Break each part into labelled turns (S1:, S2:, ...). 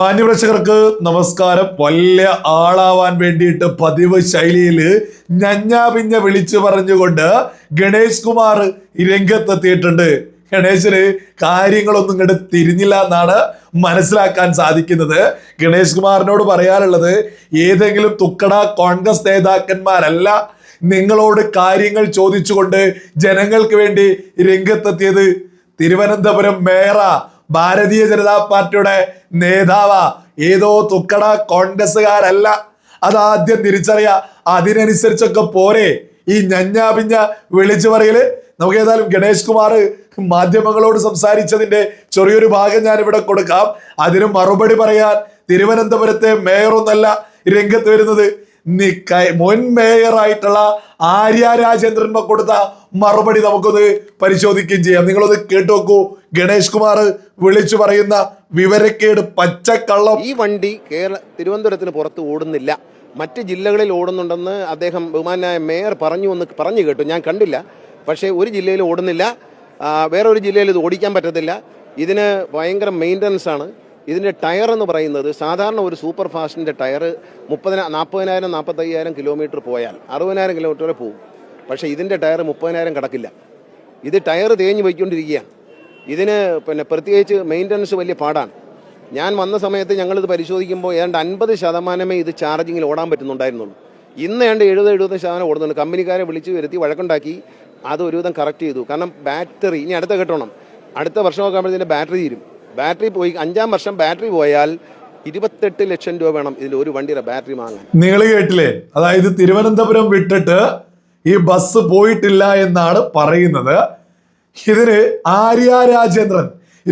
S1: മാന്യപ്രേക്ഷകർക്ക് നമസ്കാരം. വലിയ ആളാവാൻ വേണ്ടിയിട്ട് പതിവ് ശൈലിയിൽ ഞഞ്ഞാ പിഞ്ഞ വിളിച്ചു പറഞ്ഞുകൊണ്ട് ഗണേഷ് കുമാർ രംഗത്തെത്തിയിട്ടുണ്ട്. ഗണേശന് കാര്യങ്ങളൊന്നും ഇങ്ങോട്ട് തിരിഞ്ഞില്ല എന്നാണ് മനസ്സിലാക്കാൻ സാധിക്കുന്നത്. ഗണേഷ് കുമാറിനോട് പറയാനുള്ളത് ഏതെങ്കിലും തുക്കട കോൺഗ്രസ് നേതാക്കന്മാരല്ല നിങ്ങളോട് കാര്യങ്ങൾ ചോദിച്ചുകൊണ്ട് ജനങ്ങൾക്ക് വേണ്ടി രംഗത്തെത്തിയത് തിരുവനന്തപുരം മേയറ ഭാരതീയ ജനതാ പാർട്ടിയുടെ നേതാവ. ഏതോ തുക്കട കോൺഗ്രസ്സുകാരല്ല. അതാദ്യം തിരിച്ചറിയാ അതിനനുസരിച്ചൊക്കെ പോരെ. ഈ ഞഞ്ഞാ പിഞ്ഞ വിളിച്ചു പറയൽ നമുക്ക് ഏതായാലും ഗണേഷ് കുമാർ മാധ്യമങ്ങളോട് സംസാരിച്ചതിന്റെ ചെറിയൊരു ഭാഗം ഞാൻ ഇവിടെ കൊടുക്കാം. അതിന് മറുപടി പറയാൻ തിരുവനന്തപുരത്തെ മേയറൊന്നല്ല രംഗത്ത് വരുന്നത്. മുൻ മേയറായിട്ടുള്ള ആര്യ രാജേന്ദ്രൻ കൊടുത്ത മറുപടി നമുക്കൊന്ന് പരിശോധിക്കുകയും ചെയ്യാം. നിങ്ങളൊന്ന് കേട്ടു നോക്കൂ ഗണേഷ് കുമാർ വിളിച്ചു പറയുന്ന വിവരക്കേട് പച്ചക്കള്ളം.
S2: ഈ വണ്ടി കേരള തിരുവനന്തപുരത്തിന് പുറത്ത് ഓടുന്നില്ല. മറ്റ് ജില്ലകളിൽ ഓടുന്നുണ്ടെന്ന് അദ്ദേഹം ബഹുമാനായ മേയർ പറഞ്ഞു എന്ന് പറഞ്ഞു കേട്ടു. ഞാൻ കണ്ടില്ല. പക്ഷേ ഒരു ജില്ലയിൽ ഓടുന്നില്ല. വേറെ ഒരു ജില്ലയിൽ ഇത് ഓടിക്കാൻ പറ്റത്തില്ല. ഇതിന് ഭയങ്കര മെയിന്റനൻസ് ആണ്. ഇതിന്റെ ടയർ എന്ന് പറയുന്നത് സാധാരണ ഒരു സൂപ്പർ ഫാസ്റ്റിന്റെ ടയർ മുപ്പതിന നാൽപ്പതിനായിരം നാൽപ്പത്തയ്യായിരം കിലോമീറ്റർ പോയാൽ അറുപതിനായിരം കിലോമീറ്റർ വരെ പോകും. പക്ഷേ ഇതിന്റെ ടയർ മുപ്പതിനായിരം കടക്കില്ല. ഇത് ടയർ തേഞ്ഞ് പോയിക്കൊണ്ടിരിക്കുകയാണ്. ഇതിന് പിന്നെ പ്രത്യേകിച്ച് മെയിന്റനൻസ് വലിയ പാടാണ്. ഞാൻ വന്ന സമയത്ത് ഞങ്ങളിത് പരിശോധിക്കുമ്പോൾ ഏതാണ്ട് അൻപത് ശതമാനമേ ഇത് ചാർജിങ്ങിൽ ഓടാൻ പറ്റുന്നുണ്ടായിരുന്നുള്ളൂ. ഇന്ന് ഏതാണ്ട് എഴുപത് എഴുപത് ശതമാനം ഓടുന്നുണ്ട്. കമ്പനിക്കാരെ വിളിച്ച് വരുത്തി വഴക്കുണ്ടാക്കി അത് ഒരുവിധം കറക്റ്റ് ചെയ്തു. കാരണം ബാറ്ററി ഇനി അടുത്ത കെട്ടണം അടുത്ത വർഷമൊക്കെ ആകുമ്പോഴത്തേന് ബാറ്ററി തീരും. ബാറ്ററി പോയി അഞ്ചാം വർഷം ബാറ്ററി പോയാൽ ഇരുപത്തെട്ട് ലക്ഷം രൂപ വേണം ഇതിൽ ഒരു വണ്ടിയുടെ ബാറ്ററി വാങ്ങാൻ.
S1: നിങ്ങൾ കേട്ടില്ലേ? അതായത് തിരുവനന്തപുരം വിട്ടിട്ട് ഈ ബസ് പോയിട്ടില്ല എന്നാണ് പറയുന്നത്. ഇതിന് ആര്യ രാജേന്ദ്രൻ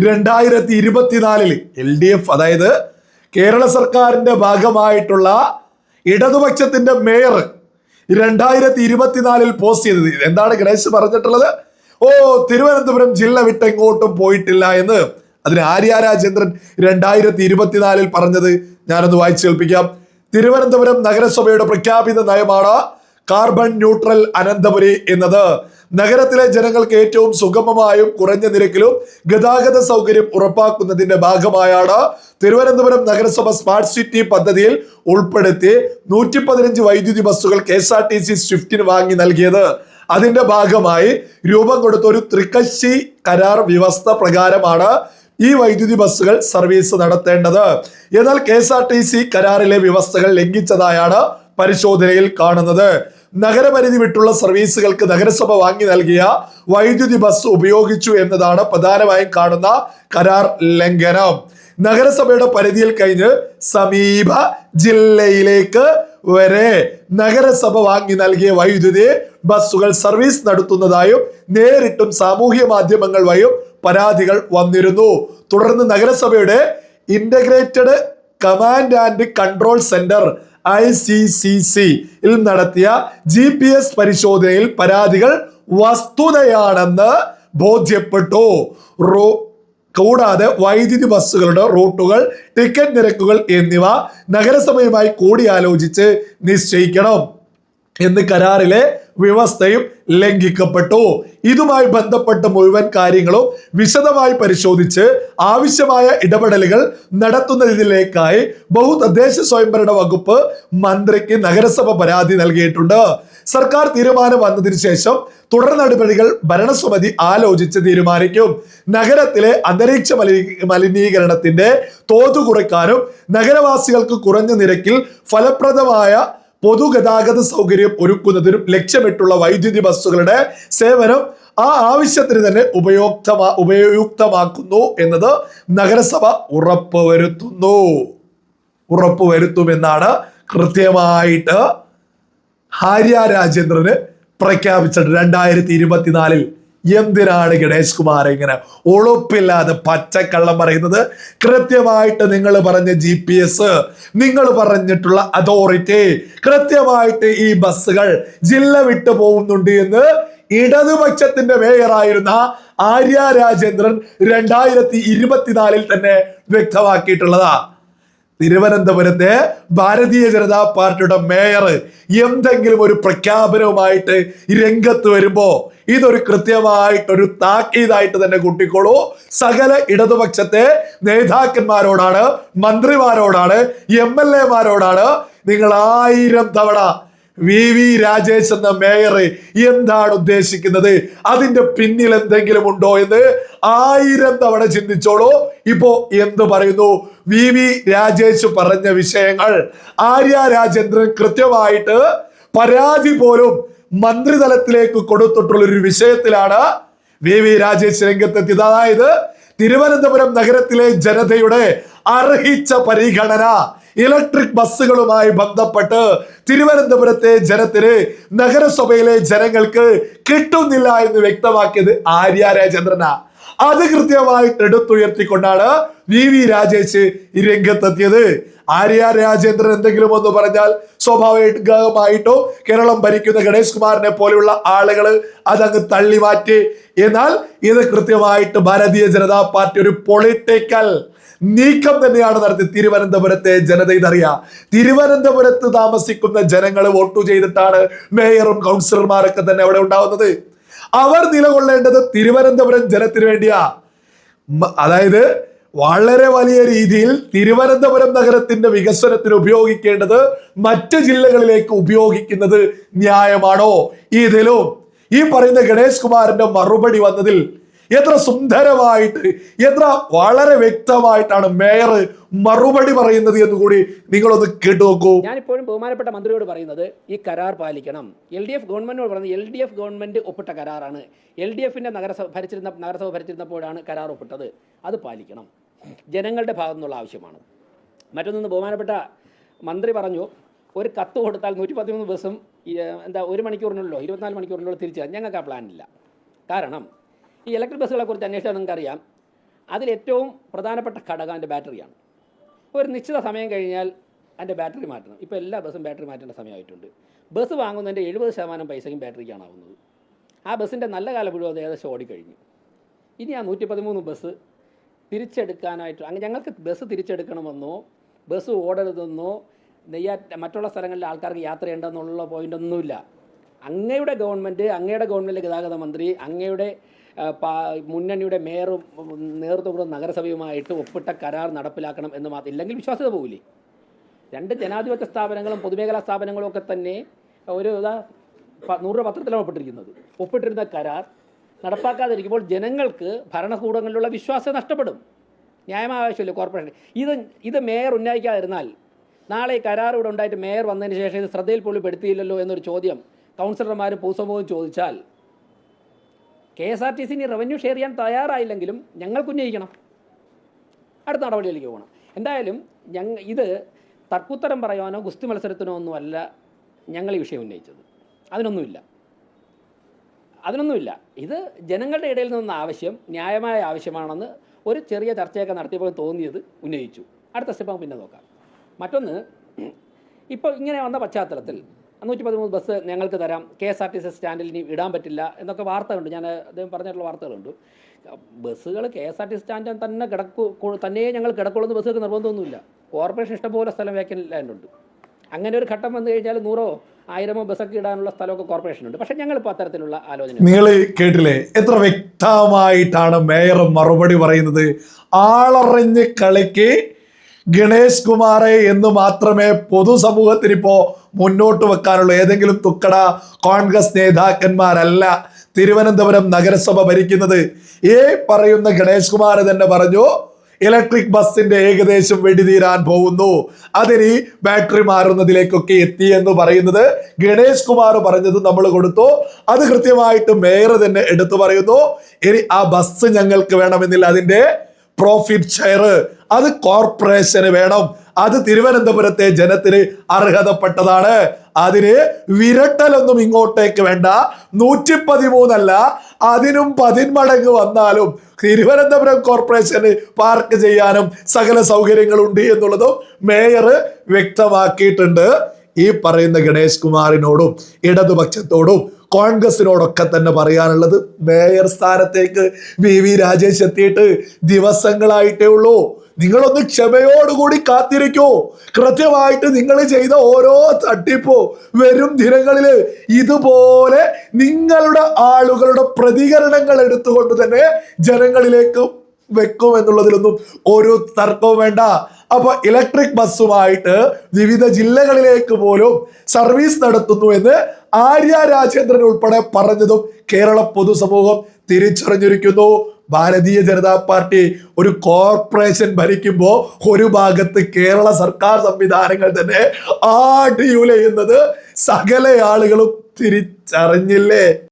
S1: രണ്ടായിരത്തി ഇരുപത്തിനാലിൽ എൽ ഡി എഫ് അതായത് കേരള സർക്കാരിന്റെ ഭാഗമായിട്ടുള്ള ഇടതുപക്ഷത്തിന്റെ മേയർ രണ്ടായിരത്തി ഇരുപത്തിനാലിൽ പോസ്റ്റ് ചെയ്തത്. എന്താണ് ഗണേശ് പറഞ്ഞിട്ടുള്ളത്? ഓ തിരുവനന്തപുരം ജില്ല വിട്ട് എങ്ങോട്ടും പോയിട്ടില്ല എന്ന്. അതിന് ആര്യ രാജേന്ദ്രൻ രണ്ടായിരത്തി ഇരുപത്തിനാലിൽ പറഞ്ഞത് ഞാനൊന്ന് വായിച്ചു കേൾപ്പിക്കാം. തിരുവനന്തപുരം നഗരസഭയുടെ പ്രഖ്യാപിത നയമാണ് കാർബൺ ന്യൂട്രൽ അനന്തപുരി എന്നത്. നഗരത്തിലെ ജനങ്ങൾക്ക് ഏറ്റവും സുഗമമായും കുറഞ്ഞ നിരക്കിലും ഗതാഗത സൗകര്യം ഉറപ്പാക്കുന്നതിന്റെ ഭാഗമായാണ് തിരുവനന്തപുരം നഗരസഭ സ്മാർട്ട് സിറ്റി പദ്ധതിയിൽ ഉൾപ്പെടുത്തി നൂറ്റി പതിനഞ്ച് വൈദ്യുതി ബസ്സുകൾ K S R T C സ്വിഫ്റ്റിന് വാങ്ങി നൽകിയത്. അതിന്റെ ഭാഗമായി രൂപം കൊടുത്ത ഒരു ത്രികശി കരാർ വ്യവസ്ഥ പ്രകാരമാണ് ഈ വൈദ്യുതി ബസ്സുകൾ സർവീസ് നടത്തേണ്ടത്. എന്നാൽ K S R T C കരാറിലെ വ്യവസ്ഥകൾ ലംഘിച്ചതായാണ് പരിശോധനയിൽ കാണുന്നത്. നഗരപരിധി വിട്ടുള്ള സർവീസുകൾക്ക് നഗരസഭ വാങ്ങി നൽകിയ വൈദ്യുതി ബസ് ഉപയോഗിച്ചു എന്നതാണ് പ്രധാനമായും കാണുന്ന കരാർ ലംഘനം. നഗരസഭയുടെ പരിധിയിൽ കഴിഞ്ഞ് സമീപ ജില്ലയിലേക്ക് വരെ നഗരസഭ വാങ്ങി നൽകിയ വൈദ്യുതി ബസ്സുകൾ സർവീസ് നടത്തുന്നതായും നേരിട്ടും സാമൂഹ്യ മാധ്യമങ്ങൾ വഴിയും പരാതികൾ വന്നിരുന്നു. തുടർന്ന് നഗരസഭയുടെ integrated command and control centre I C C സിയിൽ നടത്തിയ ജി പി എസ് പരിശോധനയിൽ പരാതികൾ വസ്തുതയാണെന്ന് ബോധ്യപ്പെട്ടു. റോ കൂടാതെ വൈദ്യുതി ബസ്സുകളുടെ റൂട്ടുകൾ ടിക്കറ്റ് നിരക്കുകൾ എന്നിവ നഗരസഭയുമായി കൂടിയാലോചിച്ച് നിശ്ചയിക്കണം. എന്ന് കരാറിലെ വ്യവസ്ഥയും ലംഘിക്കപ്പെട്ടു. ഇതുമായി ബന്ധപ്പെട്ട മുഴുവൻ കാര്യങ്ങളും വിശദമായി പരിശോധിച്ച് ആവശ്യമായ ഇടപെടലുകൾ നടത്തുന്നതിലേക്കായി ബഹുതദ്ദേശ സ്വയംഭരണ വകുപ്പ് മന്ത്രിക്ക് നഗരസഭ പരാതി നൽകിയിട്ടുണ്ട്. സർക്കാർ തീരുമാനം വന്നതിന് ശേഷം തുടർ നടപടികൾ ഭരണസമിതി ആലോചിച്ച് തീരുമാനിക്കും. നഗരത്തിലെ അന്തരീക്ഷ മലി- മലിനീകരണത്തിന്റെ തോത് കുറയ്ക്കാനും നഗരവാസികൾക്ക് കുറഞ്ഞ നിരക്കിൽ ഫലപ്രദമായ പൊതുഗതാഗത സൗകര്യം ഒരുക്കുന്നതിനും ലക്ഷ്യമിട്ടുള്ള വൈദ്യുതി ബസ്സുകളുടെ സേവനം ആ ആവശ്യത്തിന് തന്നെ ഉപയോക്തമാ ഉപയുക്തമാക്കുന്നു എന്നത് നഗരസഭ ഉറപ്പുവരുത്തുന്നു. ഉറപ്പുവരുത്തുമെന്നാണ് കൃത്യമായിട്ട് ഹാര്യ രാജേന്ദ്രന് പ്രഖ്യാപിച്ചത്. രണ്ടായിരത്തി ഇരുപത്തിനാലിൽ എന്തിനാണ് ഗണേഷ് കുമാർ ഇങ്ങനെ ഉളുപ്പില്ലാതെ പച്ചക്കള്ളം പറയുന്നത്? കൃത്യമായിട്ട് നിങ്ങൾ പറഞ്ഞ ജി പി എസ് നിങ്ങൾ പറഞ്ഞിട്ടുള്ള അതോറിറ്റി കൃത്യമായിട്ട് ഈ ബസ്സുകൾ ജില്ല വിട്ടു പോകുന്നുണ്ട് എന്ന് ഇടതുപക്ഷത്തിന്റെ മേയറായിരുന്ന ആര്യ രാജേന്ദ്രൻ രണ്ടായിരത്തി ഇരുപത്തിനാലിൽ തന്നെ വ്യക്തമാക്കിയിട്ടുള്ളതാ. തിരുവനന്തപുരത്തെ ഭാരതീയ ജനതാ പാർട്ടിയുടെ മേയർ എന്തെങ്കിലും ഒരു പ്രഖ്യാപനവുമായിട്ട് രംഗത്ത് വരുമ്പോ ഇതൊരു കൃത്യമായിട്ടൊരു താക്കീതായിട്ട് തന്നെ കൂട്ടിക്കോളൂ. സകല ഇടതുപക്ഷത്തെ നേതാക്കന്മാരോടാണ് മന്ത്രിമാരോടാണ് എം എൽ എമാരോടാണ് നിങ്ങൾ ആയിരം തവണ വി. വി. രാജേഷ് എന്ന മേയർ എന്താണ് ഉദ്ദേശിക്കുന്നത്? അതിന്റെ പിന്നിൽ എന്തെങ്കിലും ഉണ്ടോ എന്ന് ആയിരം തവണ ചിന്തിച്ചോളൂ. ഇപ്പോ എന്ത് പറയുന്നു? വി. വി. രാജേഷ് പറഞ്ഞ വിഷയങ്ങൾ ആര്യ രാജേന്ദ്രൻ കൃത്യമായിട്ട് പരാതി പോലും മന്ത്രിതലത്തിലേക്ക് കൊടുത്തിട്ടുള്ള ഒരു വിഷയത്തിലാണ് വി. വി. രാജേഷ് രംഗത്തെത്തിയത്. അതായത് തിരുവനന്തപുരം നഗരത്തിലെ ജനതയുടെ അർഹിച്ച പരിഗണന. ഇലക്ട്രിക് ബസ്സുകളുമായി ബന്ധപ്പെട്ട് തിരുവനന്തപുരത്തെ ജനത്തിന് നഗരസഭയിലെ ജനങ്ങൾക്ക് കിട്ടുന്നില്ല എന്ന് വ്യക്തമാക്കിയത് ആര്യ രാജേന്ദ്രനാ. അത് കൃത്യമായിട്ട് എടുത്തുയർത്തിക്കൊണ്ടാണ് വി വി രാജേഷ് ഈ രംഗത്തെത്തിയത്. ആര്യ രാജേന്ദ്രൻ എന്തെങ്കിലും ഒന്ന് പറഞ്ഞാൽ സ്വാഭാവികമായിട്ടോ കേരളം ഭരിക്കുന്ന ഗണേഷ് കുമാറിനെ പോലെയുള്ള ആളുകൾ അതങ്ങ് തള്ളി മാറ്റി. എന്നാൽ ഇത് കൃത്യമായിട്ട് ഭാരതീയ ജനതാ പാർട്ടി ഒരു പൊളിറ്റിക്കൽ നീക്കം തന്നെയാണ് നടത്തി തിരുവനന്തപുരത്തെ ജനത ഇതറിയാം. തിരുവനന്തപുരത്ത് താമസിക്കുന്ന ജനങ്ങൾ വോട്ട് ചെയ്തിട്ടാണ് മേയറും കൗൺസിലർമാരൊക്കെ തന്നെ അവിടെ ഉണ്ടാവുന്നത്. അവർ നിലകൊള്ളേണ്ടത് തിരുവനന്തപുരം ജനത്തിന് വേണ്ടിയാ. അതായത് വളരെ വലിയ രീതിയിൽ തിരുവനന്തപുരം നഗരത്തിന്റെ വികസനത്തിന് ഉപയോഗിക്കേണ്ടത് മറ്റ് ജില്ലകളിലേക്ക് ഉപയോഗിക്കുന്നത് ന്യായമാണോ? ഇതിലും ഈ പറയുന്ന ഗണേഷ് കുമാറിന്റെ മറുപടി വന്നതിൽ എത്ര സുന്ദരമായിട്ട് എത്ര വളരെ വ്യക്തമായിട്ടാണ് മേയർ മറുപടി പറയുന്നത് എന്ന് കൂടി നിങ്ങളൊന്ന് കേട്ടു നോക്കൂ.
S3: ഞാനിപ്പോഴും ബഹുമാനപ്പെട്ട മന്ത്രിയോട് പറയുന്നത് ഈ കരാർ പാലിക്കണം. എൽ ഡി എഫ് ഗവൺമെന്റിനോട് പറയുന്നത് എൽ ഡി എഫ് ഗവൺമെന്റ് ഒപ്പിട്ട കരാറാണ്. എൽ ഡി എഫിന്റെ നഗരസഭ ഭരിച്ചിരുന്ന നഗരസഭ ഭരിച്ചിരുന്നപ്പോഴാണ് കരാർ ഒപ്പിട്ടത്. അത് പാലിക്കണം. ജനങ്ങളുടെ ഭാഗത്തു നിന്നുള്ള ആവശ്യമാണ്. മറ്റൊന്ന് ബഹുമാനപ്പെട്ട മന്ത്രി പറഞ്ഞു ഒരു കത്ത് കൊടുത്താൽ നൂറ്റി പതിമൂന്ന് ബസ്സും എന്താ ഒരു മണിക്കൂറിനുള്ളോ ഇരുപത്തിനാല് മണിക്കൂറിനുള്ളോ തിരിച്ചു തരാം. ഞങ്ങൾക്ക് ആ പ്ലാനില്ല കാരണം ഈ ഇലക്ട്രിക് ബസ്സുകളെ കുറിച്ച് അന്വേഷിച്ചാൽ നിങ്ങൾക്കറിയാം അതിലേറ്റവും പ്രധാനപ്പെട്ട ഘടകം അതിന്റെ ബാറ്ററിയാണ്. ഒരു നിശ്ചിത സമയം കഴിഞ്ഞാൽ അതിന്റെ ബാറ്ററി മാറ്റണം. ഇപ്പോൾ എല്ലാ ബസ്സും ബാറ്ററി മാറ്റേണ്ട സമയമായിട്ടുണ്ട്. ബസ് വാങ്ങുന്നതിന്റെ എഴുപത് ശതമാനം പൈസയും ബാറ്ററിക്കാണ് ആവുന്നത്. ആ ബസ്സിന്റെ നല്ല കാലം മുഴുവൻ ഏകദേശം ഓടിക്കഴിഞ്ഞു. ഇനി ആ നൂറ്റി പതിമൂന്ന് ബസ് തിരിച്ചെടുക്കാനായിട്ട് അങ്ങനെ ഞങ്ങൾക്ക് ബസ് തിരിച്ചെടുക്കണമെന്നോ ബസ് ഓടരുതെന്നോ നെയ്യാ മറ്റുള്ള സ്ഥലങ്ങളിൽ ആൾക്കാർക്ക് യാത്ര ചെയ്യേണ്ടെന്നുള്ള പോയിന്റൊന്നുമില്ല അങ്ങയുടെ ഗവൺമെന്റ് അങ്ങയുടെ ഗവൺമെന്റ് ഗതാഗത മന്ത്രി അങ്ങയുടെ മുന്നണിയുടെ മേയറും നേതൃത്വം നഗരസഭയുമായിട്ട് ഒപ്പിട്ട കരാർ നടപ്പിലാക്കണം എന്ന് മാത്രം ഇല്ലെങ്കിൽ വിശ്വാസ്യത പോകില്ലേ രണ്ട് ജനാധിപത്യ സ്ഥാപനങ്ങളും പൊതുമേഖലാ സ്ഥാപനങ്ങളും ഒക്കെ തന്നെ ഒരു നൂറ് പത്രത്തിലാണ് ഒപ്പിട്ടിരിക്കുന്നത്. ഒപ്പിട്ടിരുന്ന കരാർ നടപ്പാക്കാതിരിക്കുമ്പോൾ ജനങ്ങൾക്ക് ഭരണകൂടങ്ങളിലുള്ള വിശ്വാസം നഷ്ടപ്പെടും. ന്യായമായ ആവശ്യമില്ല കോർപ്പറേഷൻ. ഇത് ഇത് മേയർ ഉന്നയിക്കാതിരുന്നാൽ നാളെ ഈ കരാർ ഇവിടെ ഉണ്ടായിട്ട് മേയർ വന്നതിന് ശേഷം ഇത് ശ്രദ്ധയിൽ പോലും പെടുത്തിയില്ലല്ലോ എന്നൊരു ചോദ്യം കൗൺസിലർമാരും പൂസമോഹം ചോദിച്ചാൽ കെ എസ് ആർ ടി സിന് റവന്യൂ ഷെയർ ചെയ്യാൻ തയ്യാറായില്ലെങ്കിലും ഞങ്ങൾക്ക് ഉന്നയിക്കണം. അടുത്ത നടപടിയിലേക്ക് പോകണം എന്തായാലും ഞങ്ങൾ ഇത് തർക്കുത്തരം പറയാനോ ഗുസ്തി മത്സരത്തിനോ ഒന്നുമല്ല ഞങ്ങൾ ഈ വിഷയം ഉന്നയിച്ചത്. അതിനൊന്നുമില്ല. അതിനൊന്നുമില്ല. ഇത് ജനങ്ങളുടെ ഇടയിൽ നിന്ന ആവശ്യം ന്യായമായ ആവശ്യമാണെന്ന് ഒരു ചെറിയ ചർച്ചയൊക്കെ നടത്തിയപ്പോൾ തോന്നിയത് ഉന്നയിച്ചു. അടുത്ത സ്റ്റെപ്പ് നമുക്ക് പിന്നെ നോക്കാം. മറ്റൊന്ന് ഇപ്പോൾ ഇങ്ങനെ വന്ന പശ്ചാത്തലത്തിൽ നൂറ്റി പതിമൂന്ന് ബസ് ഞങ്ങൾക്ക് തരാം. K S R T C സ്റ്റാൻഡിൽ ഇനി ഇടാൻ പറ്റില്ല എന്നൊക്കെ വാർത്തകളുണ്ട്. ഞാൻ അദ്ദേഹം പറഞ്ഞിട്ടുള്ള വാർത്തകളുണ്ട്. ബസ്സുകൾ കെ എസ് ആർ ടി സ്റ്റാൻഡിൽ തന്നെ കിടക്കു തന്നെ ഞങ്ങൾ കിടക്കുള്ളൂ ബസ്സുകൾക്ക് നിർബന്ധമൊന്നുമില്ല. കോർപ്പറേഷൻ ഇഷ്ടംപോലെ സ്ഥലം വേക്കലുണ്ട് അങ്ങനെ ഒരു ഘട്ടം വന്നു കഴിഞ്ഞാൽ നൂറോ ആയിരമോ ബസ്സൊക്കെ ഇടാനുള്ള സ്ഥലമൊക്കെ കോർപ്പറേഷനുണ്ട് പക്ഷേ ഞങ്ങളിപ്പോൾ അത്തരത്തിലുള്ള ആലോചന
S1: നിങ്ങൾ കേട്ടില്ലേ? എത്ര വ്യക്തമായിട്ടാണ് മേയർ മറുപടി പറയുന്നത്? ആളറിഞ്ഞ് കളിക്ക് ഗണേഷ് കുമാറെ എന്ന് മാത്രമേ പൊതുസമൂഹത്തിന് ഇപ്പോ മുന്നോട്ട് വെക്കാനുള്ളൂ ഏതെങ്കിലും തുക്കട കോൺഗ്രസ് നേതാക്കന്മാരല്ല തിരുവനന്തപുരം നഗരസഭ ഭരിക്കുന്നത്. ഈ പറയുന്ന ഗണേഷ് കുമാർ തന്നെ പറഞ്ഞു ഇലക്ട്രിക് ബസ്സിന്റെ ഏകദേശം വെടിതീരാൻ പോകുന്നു. അതിന് ബാറ്ററി മാറുന്നതിലേക്കൊക്കെ എത്തി എന്ന് പറയുന്നത് ഗണേഷ് കുമാർ പറഞ്ഞത് നമ്മൾ കൊടുത്തു. അത് കൃത്യമായിട്ട് മേയർ തന്നെ എടുത്തു പറയുന്നു. ഇനി ആ ബസ് ഞങ്ങൾക്ക് വേണമെന്നില്ല. അതിന്റെ പ്രോഫിറ്റ് ഷെയർ അത് കോർപ്പറേഷന് വേണം. അത് തിരുവനന്തപുരത്തെ ജനത്തിന് അർഹതപ്പെട്ടതാണ്. അതിന് വിരട്ടലൊന്നും ഇങ്ങോട്ടേക്ക് വേണ്ട. നൂറ്റി പതിമൂന്നല്ല അതിനും പതിന്മടങ്ങ് വന്നാലും തിരുവനന്തപുരം കോർപ്പറേഷന് പാർക്ക് ചെയ്യാനും സകല സൗകര്യങ്ങളുണ്ട് എന്നുള്ളതും മേയർ വ്യക്തമാക്കിയിട്ടുണ്ട്. ഈ പറയുന്ന ഗണേഷ് കുമാറിനോടും ഇടതുപക്ഷത്തോടും കോൺഗ്രസിനോടൊക്കെ തന്നെ പറയാനുള്ളത് മേയർ സ്ഥാനത്തേക്ക് വി വി രാജേഷ് എത്തിയിട്ട് ദിവസങ്ങളായിട്ടേ ഉള്ളൂ. നിങ്ങളൊന്ന് ക്ഷമയോടുകൂടി കാത്തിരിക്കൂ. കൃത്യമായിട്ട് നിങ്ങൾ ചെയ്ത ഓരോ തട്ടിപ്പോ വരും ദിനങ്ങളിൽ ഇതുപോലെ നിങ്ങളുടെ ആളുകളുടെ പ്രതികരണങ്ങൾ എടുത്തുകൊണ്ട് തന്നെ ജനങ്ങളിലേക്ക് വെക്കും എന്നുള്ളതിലൊന്നും ഒരു തർക്കവും വേണ്ട. അപ്പൊ ഇലക്ട്രിക് ബസ്സുമായിട്ട് വിവിധ ജില്ലകളിലേക്ക് പോലും സർവീസ് നടത്തുന്നു എന്ന് ആര്യ രാജേന്ദ്രൻ ഉൾപ്പെടെ പറഞ്ഞതും കേരള പൊതുസമൂഹം തിരിച്ചറിഞ്ഞിരിക്കുന്നു. ഭാരതീയ ജനതാ പാർട്ടി ഒരു കോർപ്പറേഷൻ ഭരിക്കുമ്പോൾ ഒരു ഭാഗത്ത് കേരള സർക്കാർ സംവിധാനങ്ങൾ തന്നെ ആടിയുലയുന്നത് സകല ആളുകളും തിരിച്ചറിഞ്ഞില്ലേ?